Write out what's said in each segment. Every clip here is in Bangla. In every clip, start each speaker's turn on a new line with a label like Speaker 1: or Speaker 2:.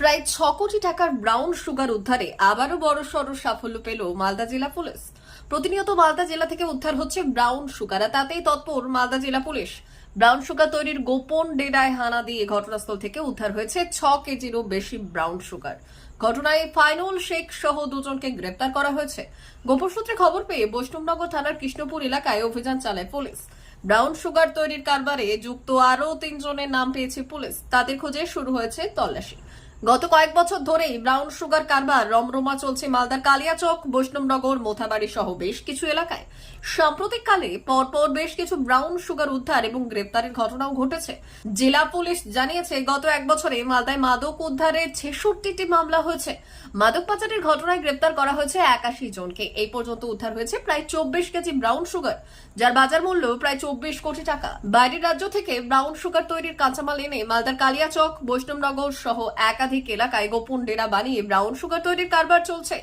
Speaker 1: প্রায় ছ কোটি টাকার ব্রাউন সুগার উদ্ধারে আবারও বড় সড় সাফল্য পেল মালদা জেলা পুলিশ। প্রতিনিয়ত মালদা জেলা থেকে উদ্ধার হচ্ছে ব্রাউন সুগার। আর তাতেই তৎপর মালদা জেলা পুলিশ। ব্রাউন সুগার তৈরির গোপন ডেরায় হানা দিয়ে ঘটনাস্থল থেকে উদ্ধার হয়েছে ছ কেজিরও বেশি ব্রাউন সুগার। ঘটনায় ফাইনুল শেখ সহ দুজনকে গ্রেপ্তার করা হয়েছে। গোপন সূত্রে খবর পেয়ে বৈষ্ণবনগর থানার কৃষ্ণপুর এলাকায় অভিযান চালায় পুলিশ। ব্রাউন সুগার তৈরির কারবারে যুক্ত আরও তিনজনের নাম পেয়েছে পুলিশ। তাদের খোঁজে শুরু হয়েছে তল্লাশি। গত কয়েক বছর ধরেই ব্রাউন সুগার কারবার রমরমা চলছে মালদার কালিয়াচক, বৈষ্ণবনগর, মোথাবাড়ি সহ বেশ কিছু এলাকায়। সাম্প্রতিককালে পরপর বেশ কিছু ব্রাউন সুগার উদ্ধার এবং গ্রেপ্তারের ঘটনাও ঘটেছে। জেলা পুলিশ জানিয়েছে, গত এক বছরে মালদায় মাদক উদ্ধারের ছেষট্টিটি মামলা হয়েছে। মাদক পাচারের ঘটনায় গ্রেপ্তার করা হয়েছে একাশি জনকে। এই পর্যন্ত উদ্ধার হয়েছে প্রায় চব্বিশ কেজি ব্রাউন সুগার, যার বাজার মূল্য প্রায় চব্বিশ কোটি টাকা। বাইরের রাজ্য থেকে ব্রাউন সুগার তৈরির কাঁচামাল এনে মালদার কালিয়াচক, বৈষ্ণবনগর সহ একাধিক এলাকায় গোপন ডেরা বানিয়ে ব্রাউন সুগার তৈরির কারবার চলছে।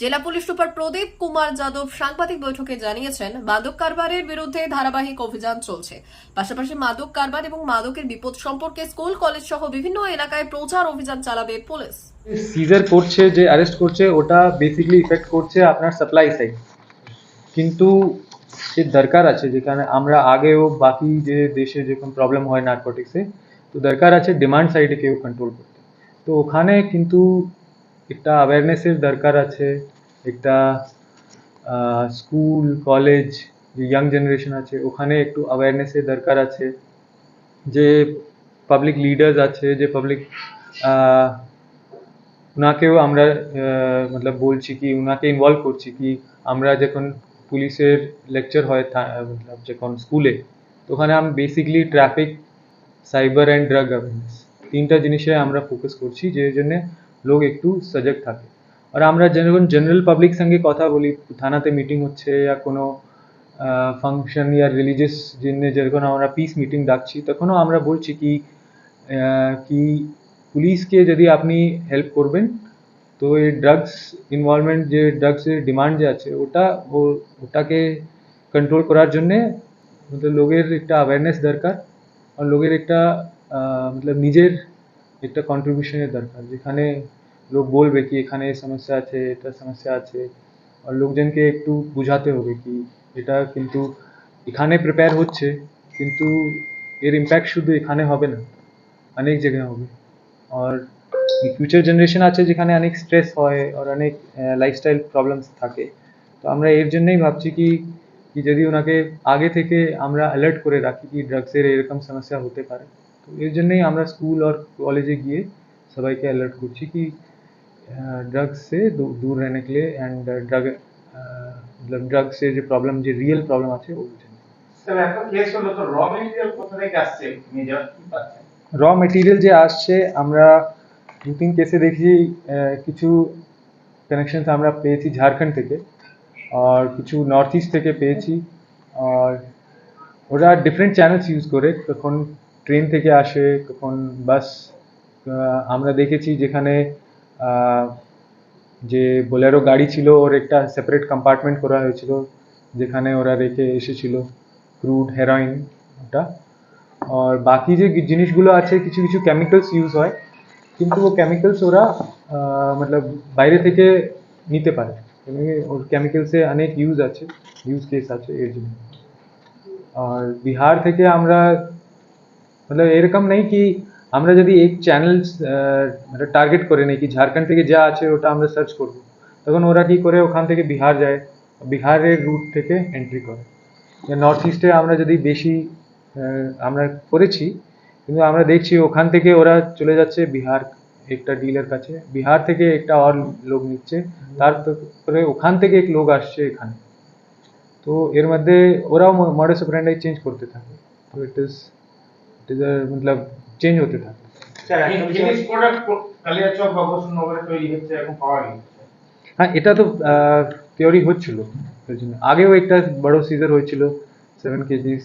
Speaker 1: জেলা পুলিশ সুপার প্রদীপ কুমার যাদব সাংবাদিক বৈঠকে জানিয়েছেন, মাদক কারবারের বিরুদ্ধে ধারাবাহিক অভিযান চলছে। পাশাপাশি মাদক কারবার এবং মাদকের বিপদ সম্পর্কে স্কুল, কলেজ সহ বিভিন্ন এলাকায় প্রচার অভিযান চালাবে পুলিশ।
Speaker 2: সিজার করছে, যে অ্যারেস্ট করছে, ওটা বেসিক্যালি ইফেক্ট করছে আপনার সাপ্লাই সাইড কিন্তু যে দরকার আছে, যেখানে আমরা আগেও বাকি যে দেশে যেরকম প্রবলেম হয় নার্কোটিক্সে তো দরকার আছে ডিমান্ড সাইডে কেউ কন্ট্রোল করতে। তো ওখানে কিন্তু একটা অ্যাওয়ারনেসের দরকার আছে, একটা স্কুল কলেজ যে ইয়াং জেনারেশন আছে, ওখানে একটু অ্যাওয়ারনেসের দরকার আছে। যে পাবলিক লিডার্স আছে, যে পাবলিক ওনাকেও আমরা মতলব বলছি কি ওনাকে ইনভলভ করছি কি, আমরা যখন পুলিশের লেকচার হয় মতলব যখন স্কুলে তো ওখানে আমি basically traffic cyber and drug awareness তিনটা জিনিসে আমরা ফোকাস করছি, যে জন্য লোক একটু সজাগ থাকে। আর আমরা যখন জেনারেল পাবলিক সঙ্গে কথা বলি, থানাতে মিটিং হচ্ছে या কোনো ফাংশন या রিলিজিয়াস জন্য যখন আমরা পিস মিটিং ডাকছি, তখনও আমরা বলছি কি কি পুলিশকে যদি আপনি হেল্প করবেন, তো এই ড্রাগস ইনভলভমেন্ট যে ড্রাগসের ডিমান্ড যে আছে, ওটা, ও- ওটাকে কন্ট্রোল করার জন্যে লোকের একটা অ্যাওয়ারনেস দরকার। আর লোকের একটা মতলব নিজের একটা কন্ট্রিবিউশনের দরকার। যেখানে লোক বলবে কি, এখানে সমস্যা আছে, এটা সমস্যা আছে, আর লোকজনকে একটু বোঝাতে হবে কি, এটা কিন্তু এখানে প্রিপেয়ার হচ্ছে, কিন্তু এর ইম্প্যাক্ট শুধু এখানে হবে না, অনেক জায়গায় হবে। আর ফিউচার জেনারেশন আছে যেখানে অনেক স্ট্রেস হয়, আর অনেক লাইফস্টাইল প্রবলেমস থাকে। তো আমরা এর জন্যই ভাবছি কি যদি ওনাকে আগে থেকে আমরা অ্যালার্ট করে রাখি কি ড্রাগসের এরকম সমস্যা হতে পারে। তো এর জন্যই আমরা স্কুল আর কলেজে গিয়ে সবাইকে অ্যালার্ট করছি কি ड्रग्स से दू- दूर रहने के लिए एंड ड्रग मतलब ड्रग से जो प्रॉब्लम जो रियल प्रॉब्लम আছে ওর জন্য
Speaker 3: স্যার একটা কেস হলো তো র মেটেরিয়াল কোথা থেকে আসছে মেজর কি পাচ্ছেন
Speaker 2: র মেটেরিয়াল যে আসছে আমরা দু তিন কেসে দেখি আহ, কিছু কানেকশনস আমরা পেয়েছি ঝাড়খণ্ড থেকে আর কিছু নর্থ ইস্ট থেকে পেয়েছি আর ওরা ডিফারেন্ট চ্যানেলস ইউজ করে কখন ট্রেন থেকে আসে কখন বাস আমরা দেখেছি যেখানে যে বোলেরো গাড়ি ছিল, ওর একটা সেপারেট কম্পার্টমেন্ট করা হয়েছিল, যেখানে ওরা রেখে এসেছিল ক্রুড হেরোইন ওটা। আর বাকি যে জিনিসগুলো আছে, কিছু কিছু কেমিক্যালস ইউজ হয়, কিন্তু ও কেমিক্যালস ওরা মতলব বাইরে থেকে নিতে পারে। ওর কেমিক্যালসে অনেক ইউজ আছে ইউজ কেস আছে এর জন্য। আর বিহার থেকে আমরা मतलब এরকম নেই কি আমরা যদি এক চ্যানেল মানে টার্গেট করে নেই কি ঝাড়খণ্ড থেকে যা আছে ওটা আমরা সার্চ করব তখন ওরা কি করে ওখান থেকে বিহার যায় বিহারের রুট থেকে এন্ট্রি করে নর্থ ইস্টে আমরা যদি বেশি আহ, আমরা করেছি কিন্তু আমরা দেখছি ওখান থেকে ওরা চলে যাচ্ছে বিহার একটা ডিলার কাছে বিহার থেকে একটা আর লোক নিচ্ছে তারপরে ওখান থেকে এক লোক আসছে এখানে তো এর মধ্যে ওরাও মডেস অপারেন্ডাই চেঞ্জ করতে থাকে তো ইট ইজ মতলব চেঞ্জ হতে থাকে
Speaker 3: স্যার প্রোডাক্ট কালিয়াচক বা বসুনগরে তৈরি হচ্ছে এখন পাওয়া গেছে।
Speaker 2: হ্যাঁ এটা তো থিওরি হচ্ছিল। আগেও একটা বড় সিজার হয়েছিল সেভেন কেজিস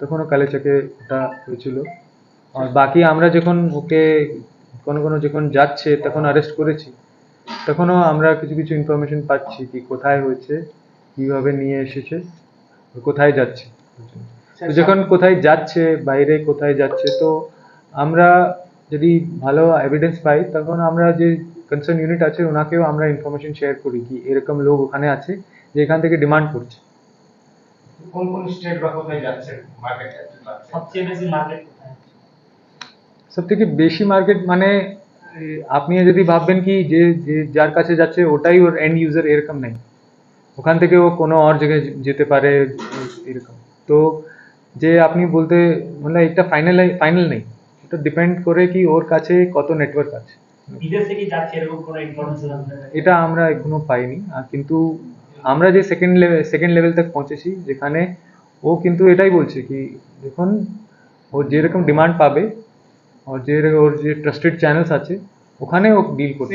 Speaker 2: তখনও কালেচাকে ওটা হয়েছিল। আর বাকি আমরা যখন ওকে কোনো কোনো যখন যাচ্ছে তখন অ্যারেস্ট করেছি। তখনও আমরা কিছু কিছু ইনফরমেশন পাচ্ছি কি কোথায় হয়েছে কীভাবে নিয়ে এসেছে কোথায় যাচ্ছে। যখন কোথায় যাচ্ছে বাইরে কোথায় যাচ্ছে তো আমরা যদি ভালো এভিডেন্স পাই তখন আমরা যে কনসার্ন ইউনিট আছে ওনাকেও আমরা ইনফরমেশন শেয়ার করি কি এরকম লোক ওখানে আছে যে এখান থেকে ডিমান্ড করছে।
Speaker 3: কোন কোন স্টেট বা কোথায় যাচ্ছে মার্কেট
Speaker 4: সবচেয়ে বেশি মার্কেট
Speaker 2: সব থেকে বেশি মার্কেট মানে আপনি যদি ভাববেন কি যে যে যার কাছে যাচ্ছে ওটাই ওর এন্ড ইউজার এরকম নেই। ওখান থেকে ও কোনো আর জায়গায় যেতে পারে এরকম। তো যে আপনি বলতে মানে এটা ফাইনাল ফাইনাল নেই। এটা ডিপেন্ড করে কি ওর কাছে কত নেটওয়ার্ক আছে।
Speaker 4: বিদেশে কি যাচ্ছে এরকম কোনো ইনফরমেশন আপনার
Speaker 2: এটা আমরা এখনও পাইনি। আর কিন্তু আমরা যে সেকেন্ড লেভেল সেকেন্ড লেভেল তক পৌঁছেছি যেখানে ও কিন্তু এটাই বলছে কি দেখুন ও যেরকম ডিমান্ড পাবে ওর যে ওর যে ট্রাস্টেড চ্যানেলস আছে ওখানে ও ডিল করতে